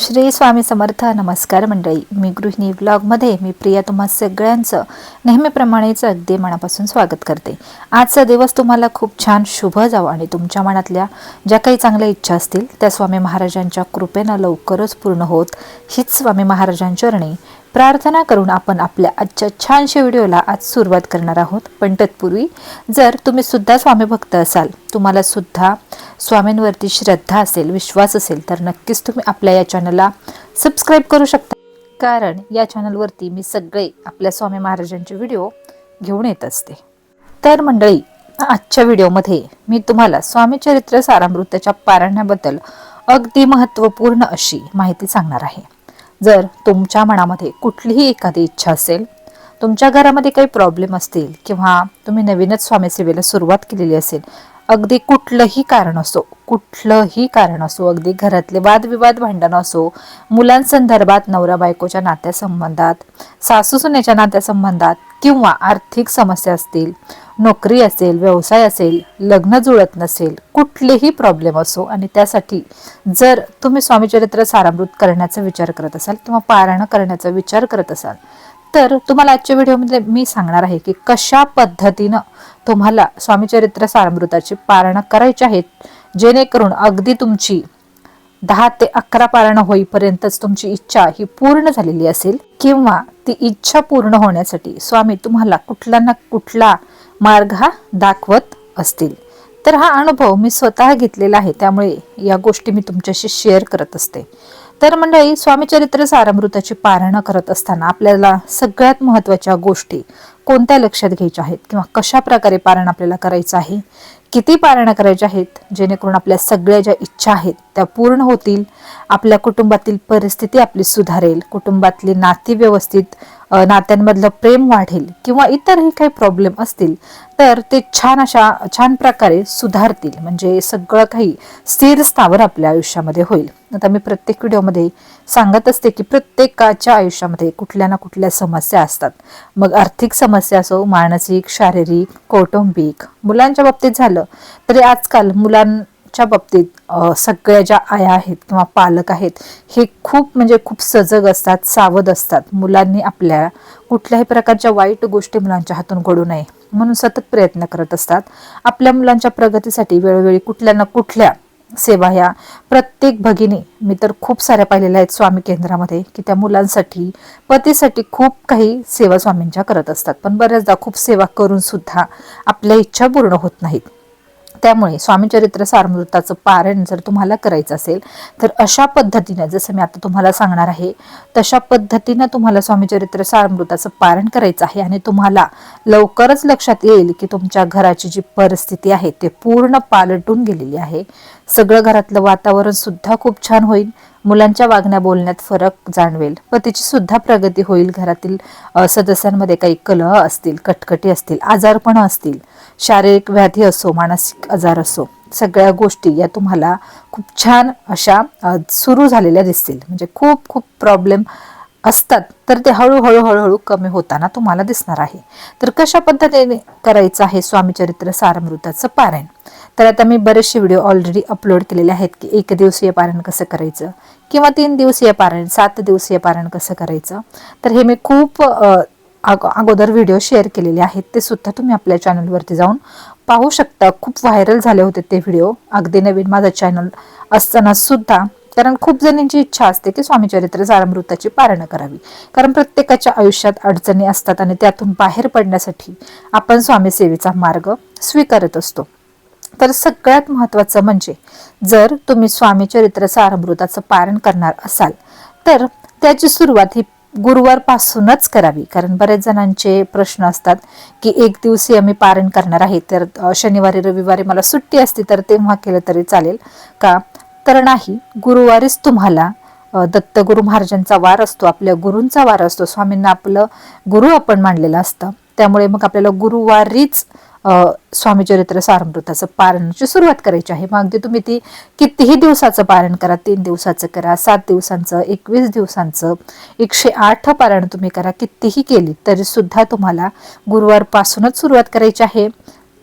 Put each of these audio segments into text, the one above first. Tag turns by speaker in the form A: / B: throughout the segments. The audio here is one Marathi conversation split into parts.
A: श्री स्वामी समर्थ नमस्कार मंडळी. मी गृहिणी ब्लॉगमध्ये मी प्रिया तुम्हा सगळ्यांचं नेहमीप्रमाणेच अगदी मनापासून स्वागत करते. आजचा दिवस तुम्हाला खूप छान शुभ जावं आणि तुमच्या मनातल्या ज्या काही चांगल्या इच्छा असतील त्या स्वामी महाराजांच्या कृपेनं लवकरच पूर्ण होत हीच स्वामी महाराजांचरणी. प्रार्थना करून आपण आपल्या आजच्या छानशा व्हिडिओला आज सुरुवात करणार आहोत. पण तत्पूर्वी जर तुम्ही सुद्धा स्वामी भक्त असाल तुम्हाला सुद्धा स्वामींवरती श्रद्धा असेल विश्वास असेल तर नक्कीच तुम्ही आपल्या या चॅनलला सबस्क्राईब करू शकता. कारण या चॅनलवरती मी सगळे आपल्या स्वामी महाराजांचे व्हिडिओ घेऊन येत असते. तर मंडळी आजच्या व्हिडिओमध्ये मी तुम्हाला स्वामी चरित्र सारामृताच्या पारायणाबद्दल अगदी महत्त्वपूर्ण अशी माहिती सांगणार आहे. जर तुमच्या मनामध्ये कुठलीही एखादी इच्छा असेल तुमच्या घरामध्ये काही प्रॉब्लेम असतील किंवा तुम्ही नवीनच स्वामीसेवेला सुरुवात केलेली असेल अगदी कुठलंही कारण असो कुठलंही कारण असो अगदी घरातले वादविवाद भांडण असो मुलांसंदर्भात नवरा बायकोच्या नात्यासंबंधात सासू सुनेच्या नात्यासंबंधात किंवा आर्थिक समस्या असतील नोकरी असेल व्यवसाय असेल लग्न जुळत नसेल कुठलेही प्रॉब्लेम असो आणि त्यासाठी जर तुम्ही स्वामीचरित्र सारामृत करण्याचा विचार करत असाल किंवा पारायण करण्याचा विचार करत असाल तर तुम्हाला आजच्या व्हिडिओमध्ये मी सांगणार आहे की कशा पद्धतीनं तुम्हाला स्वामीचरित्र सारामृताची पारणं करायची आहेत जेणेकरून अगदी तुमची दहा ते अकरा पारणं होईपर्यंतच तुमची इच्छा ही पूर्ण झालेली असेल किंवा ती इच्छा पूर्ण होण्यासाठी स्वामी तुम्हाला कुठला ना कुठला मार्ग हा दाखवत असतील. तर हा अनुभव मी स्वतः घेतलेला आहे त्यामुळे या गोष्टी मी तुमच्याशी शेअर करत असते. तर मंडळी स्वामीचरित्र सारामृताची पारणं करत असताना आपल्याला सगळ्यात महत्त्वाच्या गोष्टी कोणत्या लक्षात घ्यायच्या आहेत? किंवा कशा प्रकारे पारण आपल्याला करायचं आहे? किती पारणं करायच्या आहेत? जेणेकरून आपल्या सगळ्या ज्या इच्छा आहेत त्या पूर्ण होतील. आपल्या कुटुंबातील परिस्थिती आपली सुधारेल. कुटुंबातली नाती व्यवस्थित नात्यांमधलं प्रेम वाढेल किंवा इतरही काही प्रॉब्लेम असतील तर ते छान अशा छान प्रकारे सुधारतील. म्हणजे सगळं काही स्थिर स्थावर आपल्या आयुष्यामध्ये होईल. आता मी प्रत्येक व्हिडिओमध्ये सांगत असते की प्रत्येकाच्या आयुष्यामध्ये कुठल्या ना कुठल्या समस्या असतात. मग आर्थिक समस्या असो मानसिक शारीरिक कौटुंबिक मुलांच्या बाबतीत झालं तरी आजकाल मुलां च्या बाबतीत सगळ्या ज्या आया आहेत किंवा पालक आहेत हे खूप म्हणजे खूप सजग असतात सावध असतात. मुलांनी आपल्या कुठल्याही प्रकारच्या वाईट गोष्टी मुलांच्या हातून घडू नये म्हणून सतत प्रयत्न करत असतात. आपल्या मुलांच्या प्रगतीसाठी वेळोवेळी कुठल्या ना कुठल्या सेवा ह्या प्रत्येक भगिनी मी तर खूप साऱ्या पाहिलेल्या आहेत स्वामी केंद्रामध्ये की त्या मुलांसाठी पतीसाठी खूप काही सेवा स्वामींच्या करत असतात. पण बऱ्याचदा खूप सेवा करून सुद्धा आपल्या इच्छा पूर्ण होत नाहीत. त्यामुळे स्वामीचरित्र सारमृताचं पारण जर तुम्हाला करायचं असेल तर अशा पद्धतीने जसं मी आता तुम्हाला सांगणार आहे तशा पद्धतीनं तुम्हाला स्वामीचरित्र सारमृताचं पारण करायचं आहे आणि तुम्हाला लवकरच लक्षात येईल की तुमच्या घराची जी परिस्थिती आहे ते पूर्ण पालटून गेलेली आहे. सगळं घरातलं वातावरण सुद्धा खूप छान होईल. मुलांच्या वागण्या बोलण्यात फरक जाणवेल. पतीची सुद्धा प्रगती होईल. घरातील सदस्यांमध्ये काही कलह असतील कटकटी असतील आजारपण असतील शारीरिक व्याधी असो मानसिक आजार असो सगळ्या गोष्टी या तुम्हाला खूप छान अशा सुरू झालेल्या दिसतील. म्हणजे खूप खूप प्रॉब्लेम असतात तर ते हळूहळू हळूहळू कमी होताना तुम्हाला दिसणार आहे. तर कशा पद्धतीने करायचं आहे स्वामीचरित्र सारमृताचं पारायण? तर आता मी बरेचसे व्हिडिओ ऑलरेडी अपलोड केलेले आहेत की एक दिवसीय पारण कसं करायचं किंवा तीन दिवसीय पारण सात दिवसीय पारण कसं करायचं. तर हे मी खूप अगोदर व्हिडिओ शेअर केलेले आहेत. ते सुद्धा तुम्ही आपल्या चॅनलवरती जाऊन पाहू शकता. खूप व्हायरल झाले होते ते व्हिडिओ. अगदी नवीन माझं चॅनल असताना सुद्धा. कारण खूप जणींची इच्छा असते की स्वामीचरित्र सारामृताची पारणं करावी. कारण प्रत्येकाच्या आयुष्यात अडचणी असतात आणि त्यातून बाहेर पडण्यासाठी आपण स्वामी सेवेचा मार्ग स्वीकारत असतो. तर सगळ्यात महत्त्वाचं म्हणजे जर तुम्ही स्वामी चरित्र सारमृताचं पारण करणार असाल तर त्याची सुरुवात ही गुरुवारपासूनच करावी. कारण बरेच जणांचे प्रश्न असतात की एक दिवशी आम्ही पारण करणार आहे तर शनिवारी रविवारी मला सुट्टी असते तर तेव्हा केलं तरी चालेल का? तर नाही गुरुवारीच तुम्हाला दत्तगुरु महाराजांचा वार असतो आपल्या गुरूंचा वार असतो. स्वामींना आपलं गुरु आपण मांडलेलं असतं. त्यामुळे मग आपल्याला गुरुवारीच स्वामी चरित्र सारमृताचं पारणाची म्हणजे सुरुवात करायची आहे. मग अगदी तुम्ही ती कितीही दिवसाचं पारण करा तीन दिवसाचं करा सात दिवसांचं एकवीस दिवसांचं एकशे आठ पारण तुम्ही करा कितीही केली तरी सुद्धा तुम्हाला गुरुवारपासूनच सुरुवात करायची आहे.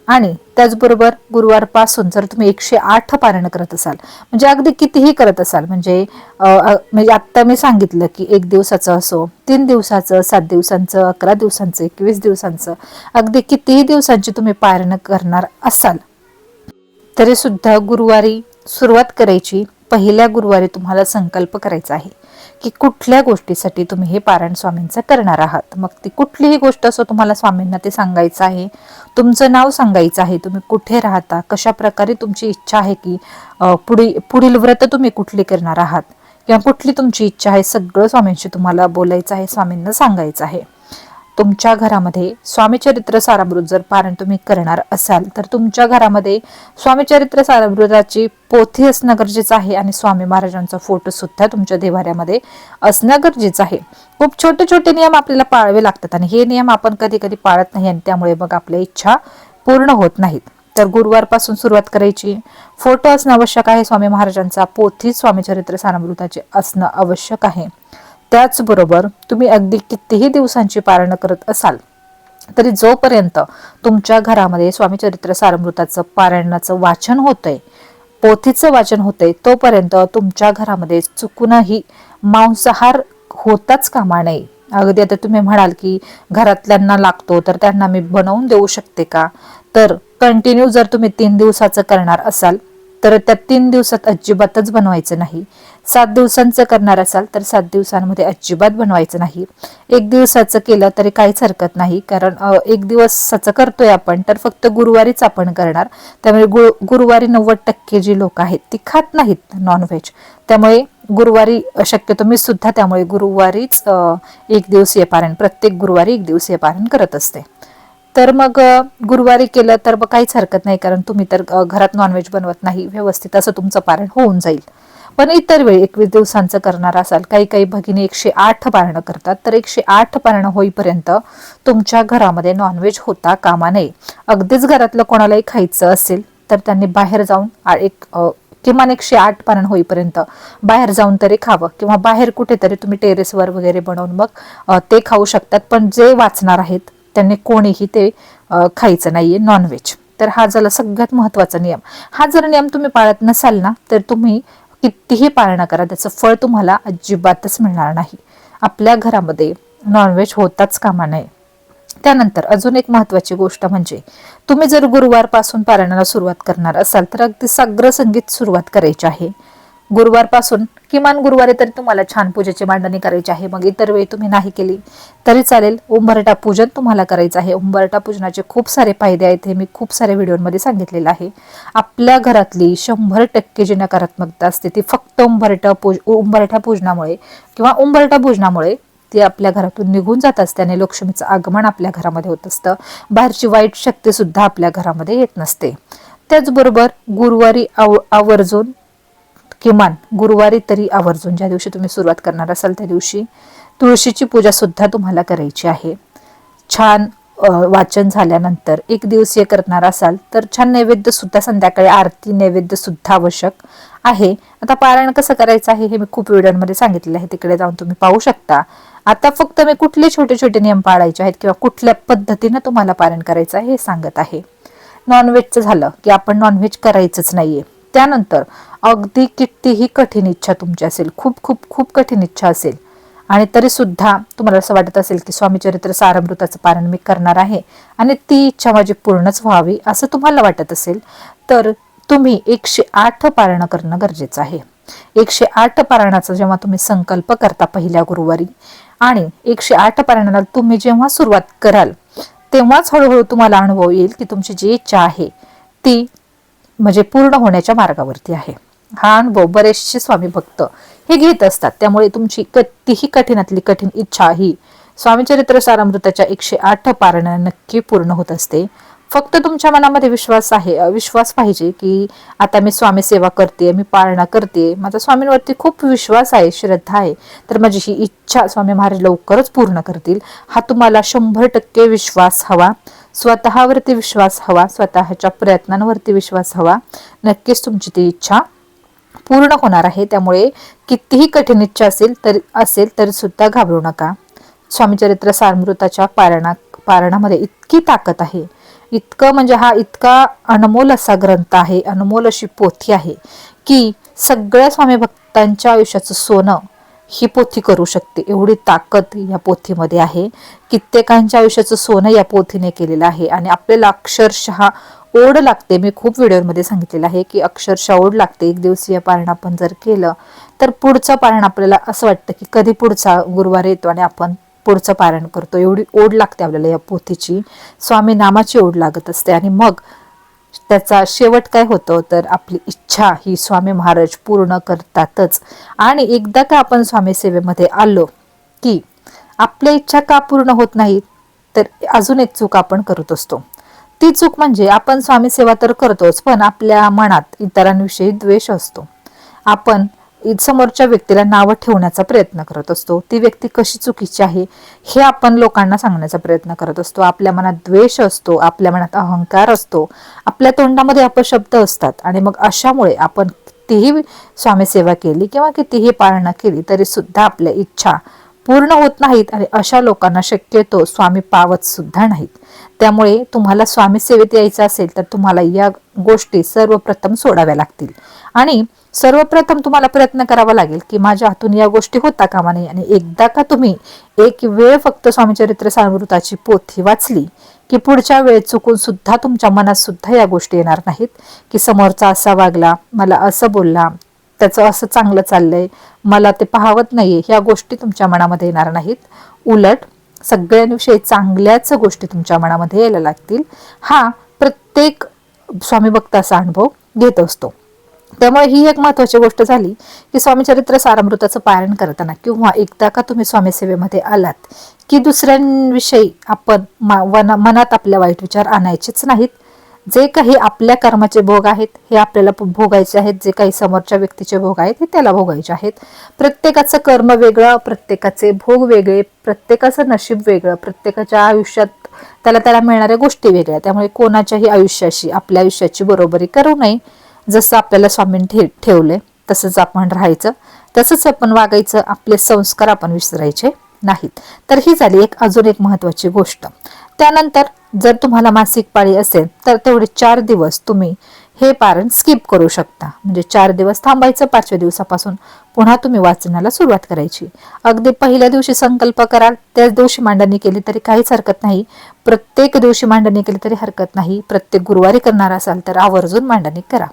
A: आणि त्याचबरोबर गुरुवारपासून जर तुम्ही एकशे आठ पारायण करत असाल म्हणजे अगदी कितीही करत असाल म्हणजे म्हणजे आत्ता मी सांगितलं की एक दिवसाचं असो तीन दिवसाचं सात दिवसांचं अकरा दिवसांचं एकवीस दिवसांचं अगदी कितीही दिवसांची तुम्ही पारायण करणार असाल तरी सुद्धा गुरुवारी सुरुवात करायची पहिल्या गुरुवारी तुम्हाला संकल्प करायचा आहे. की कुठल्या गोष्टीसाठी तुम्ही हे पारायण स्वामींचं करणार आहात? मग ती कुठलीही गोष्ट असो तुम्हाला स्वामींना ते सांगायचं आहे तुमचं नाव सांगायचं आहे तुम्ही कुठे राहता कशा प्रकारे तुमची इच्छा आहे की पुढे पुढील पुढील व्रत तुम्ही कुठली करणार आहात? किंवा कुठली तुमची इच्छा आहे सगळं स्वामींशी तुम्हाला बोलायचं आहे स्वामींना सांगायचं आहे. तुमच्या घरामध्ये स्वामीचरित्र सारामृत जर पारण तुम्ही करणार असाल तर तुमच्या घरामध्ये स्वामीचरित्र सारामृताची पोथी असणं गरजेचं आहे आणि स्वामी महाराजांचा फोटो सुद्धा तुमच्या देवाऱ्यामध्ये असणं गरजेचं आहे. खूप छोटे छोटे नियम आपल्याला पाळावे लागतात आणि हे नियम आपण कधी कधी पाळत नाही आणि त्यामुळे मग आपल्या इच्छा पूर्ण होत नाहीत. तर गुरुवारपासून सुरुवात करायची. फोटो असणं आवश्यक आहे. स्वामी महाराजांचा पोथी स्वामीचरित्र सारामृताचे असणं आवश्यक आहे. त्याचबरोबर तुम्ही अगदी कितीही दिवसांची पारणं करत असाल तरी जोपर्यंत तुमच्या घरामध्ये स्वामीचरित्र सारमृताचं पारायणाचं वाचन होतंय पोथीचं वाचन होतंय तोपर्यंत तुमच्या घरामध्ये चुकूनही मांसाहार होताच कामा नये. अगदी आता तुम्ही म्हणाल की घरातल्यांना लागतो तर त्यांना मी बनवून देऊ शकते का? तर कंटिन्यू जर तुम्ही तीन दिवसाचं करणार असाल तर त्या तीन दिवसात अजिबातच बनवायचं नाही. सात दिवसांचं करणार असाल तर सात दिवसांमध्ये अजिबात बनवायचं नाही. एक दिवसाचं केलं तरी काहीच हरकत नाही कारण एक दिवसाचं करतोय आपण तर फक्त गुरुवारीच आपण करणार. त्यामुळे गु गुरुवारी नव्वद टक्के जी लोक आहेत ती खात नाहीत नॉनव्हेज त्यामुळे गुरुवारी शक्यतो मी सुद्धा त्यामुळे गुरुवारीच एक दिवसीय पारण प्रत्येक गुरुवारी एक दिवसीय पारण करत असते. तर मग गुरुवारी केलं तर मग काहीच हरकत नाही कारण तुम्ही तर घरात नॉनव्हेज बनवत नाही व्यवस्थित असं तुमचं पारण होऊन जाईल. पण इतर वेळी एकवीस दिवसांचं करणार असाल. काही काही भगिनी एकशे आठ पारणं करतात. तर एकशे आठ पारणं होईपर्यंत तुमच्या घरामध्ये नॉनव्हेज होता कामा नये. अगदीच घरातलं कोणालाही खायचं असेल तर त्यांनी बाहेर जाऊन एक किमान एकशे आठ पारण होईपर्यंत बाहेर जाऊन तरी खावं किंवा बाहेर कुठेतरी तुम्ही टेरेसवर वगैरे बनवून मग ते खाऊ शकतात. पण जे वाचणार आहेत त्यांनी कोणीही ते खायचं नाहीये नॉनव्हेज तर हा झाला सगळ्यात महत्त्वाचा नियम. हा जर नियम तुम्ही पाळत नसाल ना तर तुम्ही कितीही पाळणा करा त्याचं फळ तुम्हाला अजिबातच मिळणार नाही. आपल्या घरामध्ये नॉनव्हेज होताच कामा नये. त्यानंतर अजून एक महत्वाची गोष्ट म्हणजे तुम्ही जर गुरुवारपासून पारायणाला सुरुवात करणार असाल तर अगदी साग्र संगीत सुरुवात करायची आहे. गुरुवारपासून किमान गुरुवारी तरी तुम्हाला छान पूजेची मांडणी करायची आहे. मग इतर वेळी तुम्ही नाही केली तरी चालेल. उंबरटा पूजन तुम्हाला करायचं आहे. उंबरटा पूजनाचे खूप सारे फायदे आहेत हे मी खूप साऱ्या व्हिडिओमध्ये सांगितलेलं आहे. आपल्या घरातली शंभर टक्के जी नकारात्मकता असते ती फक्त उंबरटा पूज उंबरठा पूजनामुळे किंवा उंबरटा पूजनामुळे ती आपल्या घरातून निघून जात असल्याने लक्ष्मीचं आगमन आपल्या घरामध्ये होत असतं. बाहेरची वाईट शक्ती सुद्धा आपल्या घरामध्ये येत नसते. त्याचबरोबर गुरुवारी आव आवर्जून किमान गुरुवारी तरी आवर्जून ज्या दिवशी तुम्ही सुरुवात करणार असाल त्या दिवशी तुळशीची पूजा सुद्धा तुम्हाला करायची आहे. छान वाचन झाल्यानंतर एक दिवसीय करणार असाल तर छान नैवेद्य सुद्धा संध्याकाळी आरती नैवेद्य सुद्धा आवश्यक आहे. आता पारायण कसं करायचं आहे हे मी खूप व्हिडिओमध्ये सांगितलेलं आहे तिकडे जाऊन तुम्ही पाहू शकता. आता फक्त मी कुठले छोटे छोटे नियम पाळायचे आहेत किंवा कुठल्या पद्धतीनं तुम्हाला पारायण करायचं आहे हे सांगत आहे. नॉनव्हेजचं झालं की आपण नॉनव्हेज करायचंच नाहीये. त्यानंतर अगदी कितीही कठीण इच्छा तुमची असेल खूप खूप खूप कठीण इच्छा असेल आणि तरी सुद्धा तुम्हाला असं वाटत असेल की स्वामी चरित्र सारामृताचं पारण मी करणार आहे आणि ती इच्छा माझी पूर्णच व्हावी असं तुम्हाला वाटत असेल तर तुम्ही एकशे आठ पारणं करणं गरजेचं आहे. एकशे आठ पारणाचा जेव्हा तुम्ही संकल्प करता पहिल्या गुरुवारी आणि एकशे आठ पारणाला तुम्ही जेव्हा सुरुवात कराल तेव्हाच हळूहळू तुम्हाला अनुभव येईल की तुमची जी इच्छा आहे ती म्हणजे पूर्ण होण्याच्या मार्गावरती आहे. हा अनुभव बरेचसे स्वामी भक्त हे घेत असतात. त्यामुळे तुमची कितीही कठीणातली कठीण इच्छा ही स्वामीचरित्र सारामृताच्या एकशे आठ पारण्या नक्की पूर्ण होत असते. फक्त तुमच्या मनामध्ये विश्वास आहे विश्वास पाहिजे की आता मी स्वामी सेवा करते मी पाळणा करते माझा स्वामींवरती खूप विश्वास आहे श्रद्धा आहे. तर माझी ही इच्छा स्वामी महाराज लवकरच पूर्ण करतील. हा तुम्हाला शंभर टक्के विश्वास हवा. स्वतःवरती विश्वास हवा स्वतःच्या प्रयत्नांवरती विश्वास हवा. नक्कीच तुमची ती इच्छा पूर्ण होणार आहे. त्यामुळे कितीही कठीण इच्छा असेल तरी असेल तरी सुद्धा घाबरू नका. स्वामीचरित्र सारमृताच्या पारणा पारणामध्ये इतकी ताकद आहे. इतकं म्हणजे हा इतका अनमोल असा ग्रंथ आहे अनमोल अशी पोथी आहे की सगळ्या स्वामी भक्तांच्या आयुष्याचं सोनं ही पोथी करू शकते. एवढी ताकद या पोथीमध्ये आहे. कित्येकांच्या आयुष्याचं सोनं या पोथीने केलेलं आहे. आणि आपल्याला अक्षरशः ओढ लागते. मी खूप व्हिडिओमध्ये सांगितलेलं आहे की अक्षरशः ओढ लागते. एक दिवसीय पारण आपण जर केलं तर पुढचं पारण आपल्याला असं वाटतं की कधी पुढचा गुरुवार येतो आणि आपण पुढचं पारण करतो. एवढी ओढ लागते आपल्याला या पोथीची. स्वामी नामाची ओढ लागत असते. आणि मग त्याचा शेवट काय होतो तर आपली इच्छा ही स्वामी महाराज पूर्ण करतातच. आणि एकदा का आपण स्वामी सेवेमध्ये आलो की आपल्या इच्छा का पूर्ण होत नाही तर अजून एक चूक आपण करत असतो. ती चूक म्हणजे आपण स्वामी सेवा तर करतोच पण आपल्या मनात इतरांविषयी द्वेष असतो. आपण समोरच्या व्यक्तीला नावं ठेवण्याचा प्रयत्न करत असतो. ती व्यक्ती कशी चुकीची आहे हे आपण लोकांना सांगण्याचा प्रयत्न करत असतो. आपल्या मनात द्वेष असतो आपल्या मनात अहंकार असतो आपल्या तोंडामध्ये अपशब्द असतात आणि मग अशामुळे आपण कितीही स्वामी सेवा केली किंवा कितीही पाळणा केली तरी सुद्धा आपल्या इच्छा पूर्ण होत नाहीत आणि अशा लोकांना शक्यतो स्वामी पावत सुद्धा नाहीत. त्यामुळे तुम्हाला स्वामी सेवेत यायचं असेल तर तुम्हाला या गोष्टी सर्वप्रथम सोडाव्या लागतील. आणि सर्वप्रथम तुम्हाला प्रयत्न करावा लागेल की माझ्या हातून या गोष्टी होता कामा नाही आणि एकदा का तुम्ही एक वेळ फक्त स्वामीचरित्र सामृताची पोथी वाचली की पुढच्या वेळेत चुकून सुद्धा तुमच्या मनात सुद्धा या गोष्टी येणार नाहीत की समोरचा असा वागला मला असं बोलला त्याचं असं चांगलं चाललंय मला ते पाहवत नाहीये ह्या गोष्टी तुमच्या मनामध्ये येणार नाहीत. उलट सगळ्यांविषयी चांगल्याच गोष्टी तुमच्या मनामध्ये यायला लागतील. हा प्रत्येक स्वामी भक्ताचा अनुभव घेत असतो. त्यामुळे ही एक महत्वाची गोष्ट झाली की स्वामी चरित्र सारामृताचं पारायण करताना किंवा एकदा का तुम्ही स्वामी सेवेमध्ये आलात की दुसऱ्यांविषयी आपण मनात आपल्या वाईट विचार आणायचेच नाहीत. जे काही आपल्या कर्माचे भोग आहेत हे आपल्याला भोगायचे आहेत. जे काही समोरच्या व्यक्तीचे भोग आहेत हे त्याला भोगायचे आहेत. प्रत्येकाचं कर्म वेगळं प्रत्येकाचे भोग वेगळे प्रत्येकाचं नशीब वेगळं प्रत्येकाच्या आयुष्यात त्याला त्याला मिळणाऱ्या गोष्टी वेगळ्या. त्यामुळे कोणाच्याही आयुष्याशी आपल्या आयुष्याची बरोबरी करू नये. जसं आपल्याला स्वामींनी ठे ठेवलंय तसंच आपण राहायचं. तसंच आपण वागायचं आपले संस्कार आपण विसरायचे नाहीत. तर ही झाली एक अजून एक महत्वाची गोष्ट. त्यानंतर जर तुम्हाला मासिक पाळी असेल तर तेवढे चार दिवस तुम्ही हे पारण स्किप करू शकता. म्हणजे चार दिवस थांबायचं पाचव्या दिवसापासून पुन्हा तुम्ही वाचनाला सुरुवात करायची. अगदी पहिल्या दिवशी संकल्प कराल त्याच दिवशी मांडणी केली तरी काहीच हरकत नाही. प्रत्येक दिवशी मांडणी केली तरी हरकत नाही. प्रत्येक गुरुवारी करणार असाल तर आवर्जून मांडणी करा.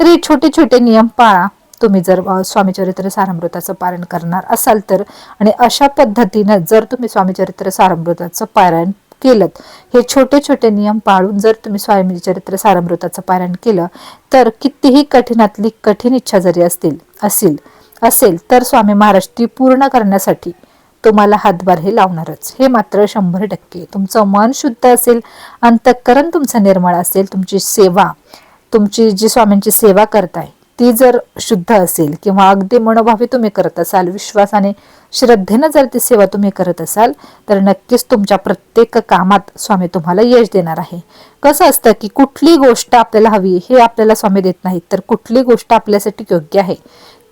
A: तरी छोटे छोटे नियम पाळा. तुम्ही जर स्वामीचरित्र सारामृताचं पारण करणार असाल तर आणि अशा पद्धतीनं जर तुम्ही स्वामीचरित्र सारामृताचं पारण केलं हे छोटे छोटे नियम पाळून जर तुम्ही स्वामी चरित्र सारामृताचं पारायण केलं तर कितीही कठीणातली कठीण इच्छा जरी असतील असेल असेल तर स्वामी महाराज ती पूर्ण करण्यासाठी तुम्हाला हातभार हे लावणारच. हे मात्र शंभर टक्के. तुमचं मन शुद्ध असेल अंतःकरण तुमचं निर्मळ असेल तुमची सेवा तुमची जी स्वामींची सेवा करताय ती जर शुद्ध असेल किंवा अगदी मनोभावी तुम्ही करत असाल विश्वासाने श्रद्धेनं जर ती सेवा तुम्ही करत असाल तर नक्कीच तुमच्या प्रत्येक कामात स्वामी तुम्हाला यश देणार आहे. कसं असतं की कुठली गोष्ट आपल्याला हवी हे आपल्याला स्वामी देत नाहीत तर कुठली गोष्ट आपल्यासाठी योग्य आहे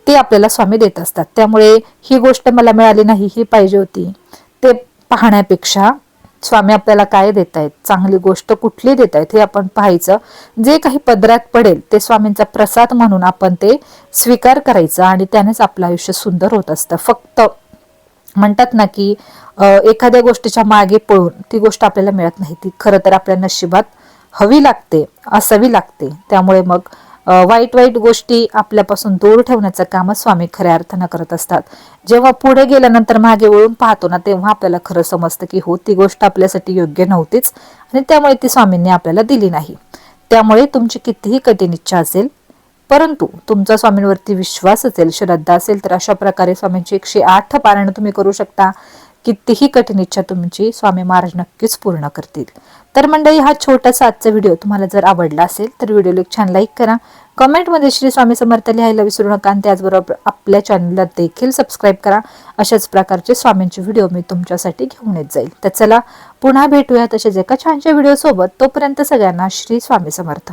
A: ते आपल्याला स्वामी देत असतात. त्यामुळे ही गोष्ट मला मिळाली नाही ही पाहिजे होती. ते पाहण्यापेक्षा स्वामी आपल्याला काय देत आहेत चांगली गोष्ट कुठली देत आहेत हे आपण पाहायचं. जे काही पदरात पडेल ते स्वामींचा प्रसाद म्हणून आपण ते स्वीकार करायचं आणि त्यानेच आपलं आयुष्य सुंदर होत असतं. फक्त म्हणतात ना की एखाद्या गोष्टीच्या मागे पळून ती गोष्ट आपल्याला मिळत नाही. ती खरं तर आपल्या नशिबात हवी लागते असावी लागते. त्यामुळे मग वाईट वाईट गोष्टी आपल्यापासून दूर ठेवण्याचं काम स्वामी खऱ्या अर्थानं करत असतात. जेव्हा पुढे गेल्यानंतर मागे वळून पाहतो ना तेव्हा आपल्याला खरं समजतं की हो ती गोष्ट आपल्यासाठी योग्य नव्हतीच आणि त्यामुळे ती स्वामींनी आपल्याला दिली नाही. त्यामुळे तुमची कितीही कठीण इच्छा असेल परंतु तुमचा स्वामींवरती विश्वास असेल श्रद्धा असेल तर अशा प्रकारे स्वामींची एकशे आठ पारायण तुम्ही करू शकता. कितीही कठीण इच्छा तुमची स्वामी महाराज नक्कीच पूर्ण करतील. तर मंडळी हा छोटासा आजचा व्हिडिओ तुम्हाला जर आवडला असेल तर व्हिडिओला एक छान लाईक करा. कमेंटमध्ये श्री स्वामी समर्थ लिहायला विसरू नका आणि त्याचबरोबर आपल्या चॅनलला देखील सबस्क्राईब करा. अशाच प्रकारचे स्वामींचे व्हिडिओ मी तुमच्यासाठी घेऊन येत जाईल. तर चला पुन्हा भेटूया तसेच एका छानशा व्हिडिओसोबत तोपर्यंत सगळ्यांना श्री स्वामी समर्थ.